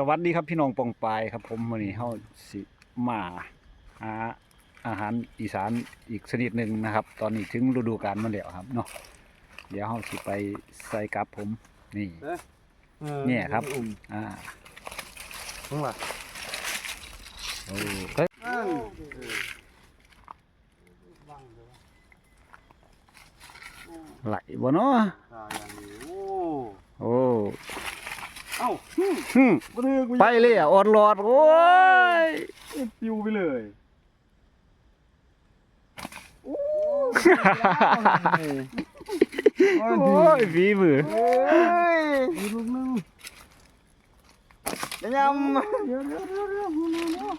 สวัสดีครับพี่น้องปองปายครับผมวันนี้เฮาสิมาหาอาหารอีสานอีกชนิดหนึ่งนะครับ ตอนนี้ถึงฤดูกาลมันแล้วครับเนาะเดี๋ยวเฮาสิไปใส่กับผมนี่เนี่ยครับอ่าข้างหลังโอ้ไหลบ่เนาะโอ้โอ้ เอ้าหึ่มบ่ถือกูไปเลยอะอดหลอดโอ้ยปิวไปเลยโอ้ยฝีมือเฮ้ยอีกลูกนึงยังยังเดี๋ยวเดี๋ยวเดี๋ยวเดี๋ยวเดี๋ยว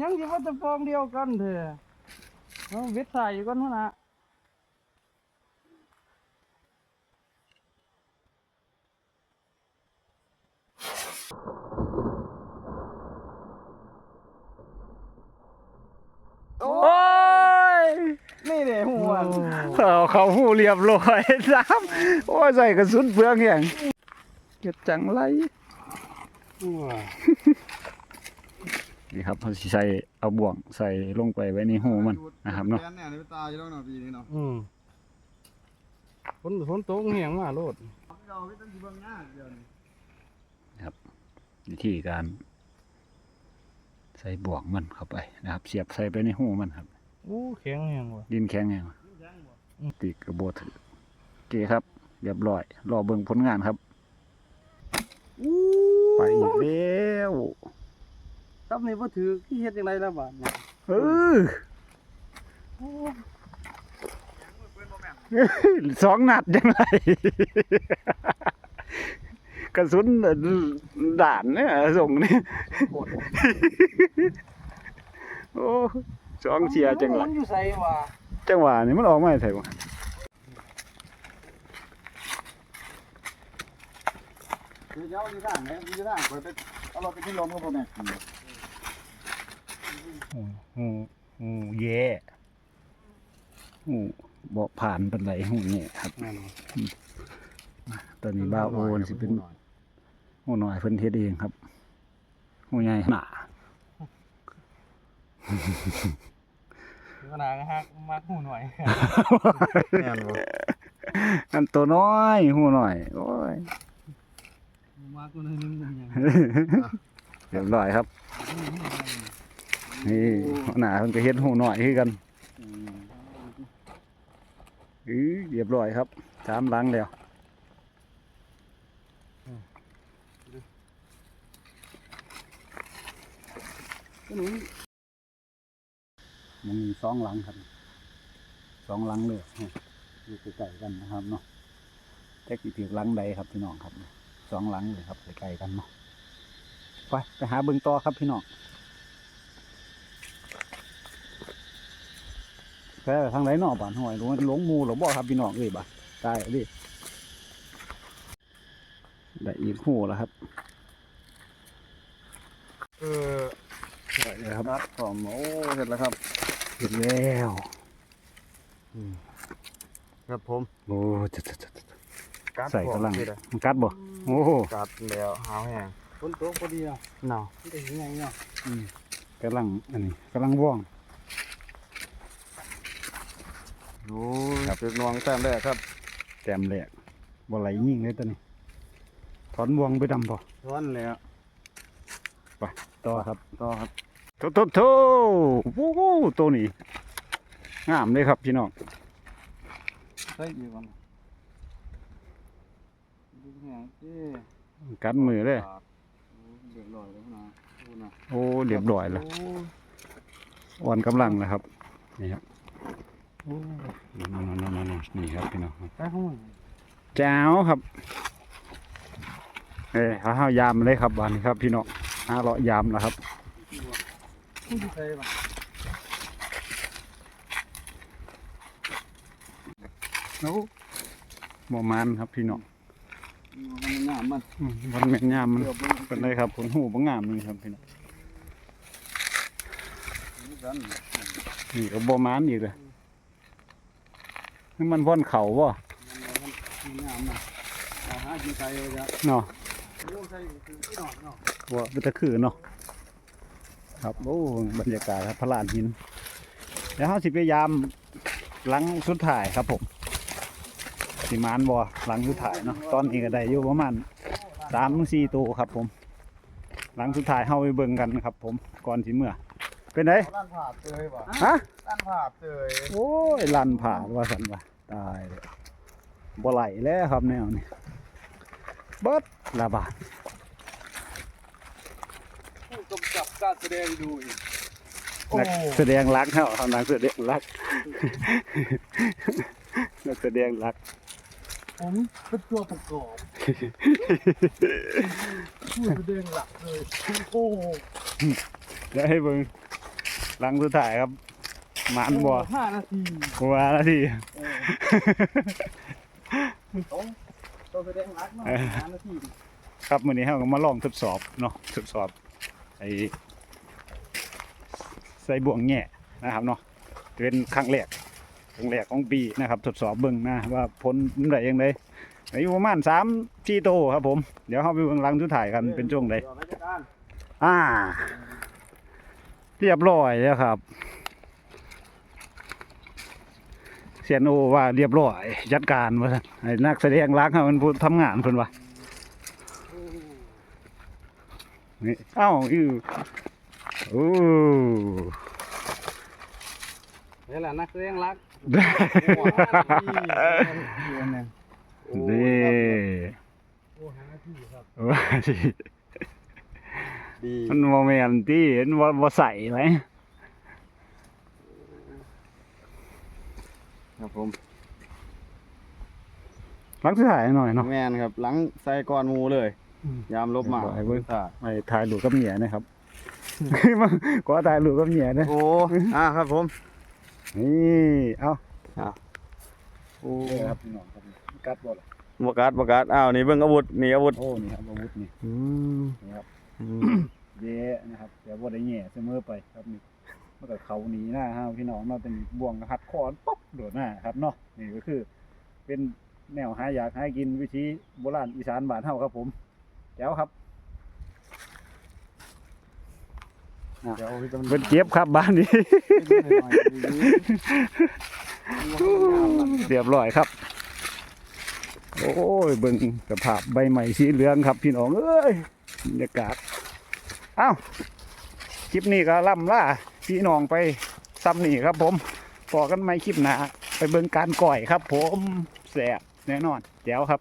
ยังสิว่าจะฟองเดียวกันเถอะเอาเวทใส่อยู่ก่อนพุ่นน่ะ โอ้ย นี่เด้หัว เอาเขาหูเรียบร้อยซ้ำโอ้ยใส่กระสุนเปลืองอย่างเก็บจังไรหัวนี่ครับเขาสิใส่เอาบ่วงใส่ลงไปไว้ในหูมันนะครับเนาะแกเนี่ยนี่ตายอยู่แล้วเนาะปีนี้เนาะอืมฝนฝนตกเหียงมาโลดเราไม่ต้องสิเบิ่งหน้าเดี๋ยวนี้วิธีการใส่บ่วงมันเข้าไปนะครับ เสียบใส่ไปในหูมันครับโอ้แข็งเหียงว่ะดินแข็งไงวะ ติดกระโบถือโอเคครับเรียบร้อย รอเบิ่งผลงานครับไปอีกแล้วตับนี่บ่ถือที่เฮ็ดจังไดล่ะบาดเนี่ยเออสองนัดยังไงกระสุนด่านเนี่ยส่งเนี่ยโอ้สองเชียร์จังหวะมันอยู่ไสวะ จังหวะนี่มันออกมาใส่บ่เดี๋ยวเจ้าอยู่ด้านไหนอยู่ด้านคอยไปเอารถไปที่ลมก็บ่แม่หูหูแย่หูบ่ผ่านเปันไดหูเนี่ยครับนั่นตอนนี้บ้าโอนสิเป็นหูน้อยเพิ่นเฮ็ดเองครับหูใหญ่หนา ขนาดฮักมักหูหน่อยแม่นบ่อันตัวน้อยหูหน้อยโอ้ยมักมันนึงมันยังเรียบร้อยครับ นี่หัวหน้าเพิ่นก็เฮ็ดหูหน้อยคือกันอือเรียบร้อยครับสามหลังแล้วมัน มีสองหลังครับสองหลังเลยอยู่ใกล้ๆกันนะครับเนาะแจ็คอีถือหลังใดครับพี่น้องครับสองหลังเลยครับใกล้ๆกันเนาะไปไปหาเบิ่งต่อครับพี่น้องแพ้ทางไหนนอกบ้านห้อยหลวงหลงหมูหลงบ่ครับพี่น้องเอ้ยบ้านตายดิได้อีกหูแล้วครับเออได้แล้วครับนัดพร้อมโอ้เสร็จแล้วครับ เห็นแล้วครับผม โอ้จะจะจะกัดใส่กำลังพร้อมสิได้มันกัดบ่โอ้กัดแล้วหาวแห้งฝนตกพอดีอะเนาะมันจะเห็นยังเนาะกำลังอันนี้กำลังว่องโอ้ยจุดนวงแต้มแรกครับแต้มแรกบ่ไหลยิงเลยตัวนี้ถอนว่องไปดำบ่ร้อนแล้วต่อครับต่อครับ โถโถโถโอ้โหตัวนี้งามเลยครับพี่น้องใส่อีกก่อนดูแหงเจ้กัดมือเลยเรียบร้อยแล้วนะโอ้เรียบร้อยแล้วอ่อนกำลังนะครับนี่ครับโอ้นี่นี่นี่นี่นี่ครับพี่น้องครับไปข้างบนแจ้วครับเอ้ยหาห้ายามเลยครับวันนี้ครับพี่น้องหาเลาะยามแล้วครับ มันอยู่ไสบ่ะโอ้บ่มันครับพี่น้องมันงามมันอืมวันแม่นยามมันเกือบเป็นไรครับผลหูบ่งามนี่ครับพี่น้องกันนี่ก็บ่มันอีกเลยนี่มันว่อนเข่าบ่มันงามนะเอาหากินไก่เลยจ้ะเนาะลูกใส่คือที่นอนเนาะว่าเป็นตะคือเนาะ ครับโอ้บรรยากาศครับพระลานหิน เดี๋ยวเราสิพยายามหลังสุดท้ายครับผมสิมานบ่หลังสุดท้ายเนาะตอนนี้ก็ได้อยู่ประมาณสามถึงสี่ตัวครับผม หลังสุดท้ายเฮาไปเบิ่งกันครับ ผมก่อนสิเมื่อ เป็นไงด้านผ่าเตยว่ะฮะด้านผ่าเตยโอ้ยลันผ่าว่าสันว่าตายเลยบ่ไหลแล้วครับแนวนี้เบิดละบาทผู้ กำกับการแสดงดูอีกโอ้นักแสดงรักเฮาเอานักแสดงรักนักแสดงรัก ผมเป็นตัวประกอบผู้แสดงหลักเลย โอ้เดี๋ยวให้เบิ่งหลังสุดท้ายครับหมานบ่ห้านาทีหัวนาทีตัวแสดงหลักเนาะห้านาทีครับมื้อนี้เฮาก็มาลองทดสอบเนาะทดสอบ ไอ้ใส่บ่วงแง่นะครับเนาะเป็นครั้งแรกครั้งแรกของปีนะครับ ทดสอบเบิ่งนะว่าผลมันได้ยังไงอายุประมาณ3 4โตครับผม เดี๋ยวเฮาไปเบิ่งหลังสุดท้ายกันเป็นช่วงใดอ่า เรียบร้อยแล้วครับเสียนโอว่าเรียบร้อยจัดการว่าซั่นให้นักแสดงรักเขามันพูดทำงานเพิ่นว่า นี่เอ้าอือโอ้นี่แหละนักแสดงหลักได้โอ้ห้านาทีอยู่อันเนี่ยนี่โอ้ห้านาทีครับว่าสิดีมันบ่แม่นติเห็นว่าบ่ใส่ไหมครับผมรักสุดท้ายหน่อยเนาะแมนครับหลังใส่ก่อนหมูเลยอืม ยามลบมาเรียบร้อยเว้ยค่ะไปถ่ายรูปกับเมียนะครับขอถ่ายรูปกับเมียนะโอ้อ่าครับผม นี่เอาอะโอ้ครับพี่น้องครับกัดบ่ล่ะบกัดบกัดอ้าวนี่เบิ่งอาวุธนี่อาวุธโอ้นี่ครับอาวุธนี่อืมนี่ครับเย่นะครับเดี๋ยวบ่ได้แง่เสมอไปครับนี่มันก็เขาหนีหน้าฮะพี่น้องเนาะเป็นบ่วงหัดคอนป๊บโดดหน้าครับเนาะนี่ก็คือ เป็นแนวหาอยากหากินวิธีโบราณอีสานบ้านเฮาครับผม แจ๋วครับเดี๋ยวพี่จะเป็นเก็บครับบ้านนี้ เรียบร้อยครับ โอ้ยเบิ่งสภาพใบใหม่สีเหลืองครับพี่น้องเอ้ยบรรยากาศเอ้าคลิปนี้ก็ล่ำล่าพี่น้องไปซ้ำนี่ครับผมพอกันไหมคลิปหน้าไปเบิ่งการก่อยครับ ผมแสบแน่นอนแจ๋วครับ